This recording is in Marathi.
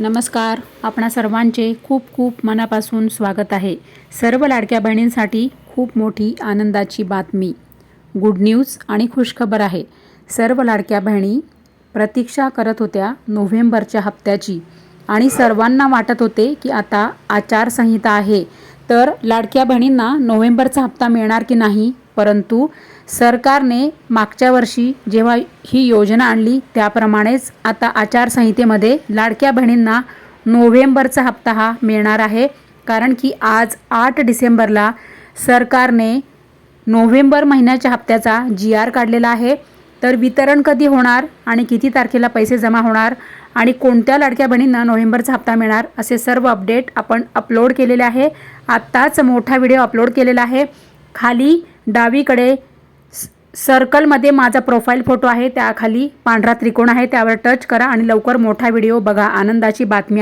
नमस्कार. आपणा सर्वांचे खूप खूप मनापासून स्वागत आहे. सर्व लाडक्या बहिणींसाठी खूप मोठी आनंदाची बातमी. गुड न्यूज आणि खुशखबर आहे. सर्व लाडक्या बहिणी प्रतीक्षा करत होत्या नोव्हेंबरच्या हप्त्याची आणि सर्वांना वाटत होते की आता आचारसंहिता आहे. तर लाडक्या बहिणींना नोव्हेंबरचा हप्ता मिळणार की नाही? परंतु सरकारने मागच्या वर्षी जेव्हा ही योजना आणली त्याप्रमाणेच आता आचारसंहितेमध्ये लाडक्या बहिणींना नोव्हेंबरचा हप्ता हा मिळणार आहे. कारण की आज आठ डिसेंबरला सरकारने नोव्हेंबर महिन्याच्या हप्त्याचा जी आर काढलेला आहे. तर वितरण कधी होणार आणि किती तारखेला पैसे जमा होणार आणि कोणत्या लाडक्या बहिणींना नोव्हेंबरचा हप्ता मिळणार असे सर्व अपडेट आपण अपलोड केलेले आहे. आत्ताच मोठा व्हिडिओ अपलोड केलेला आहे. खाली डावीकडे स- सर्कलमध्ये माझा प्रोफाईल फोटो आहे. त्याखाली पांढरा त्रिकोण आहे. त्यावर टच करा आणि लवकर मोठा व्हिडिओ बघा. आनंदाची बातमी आहे.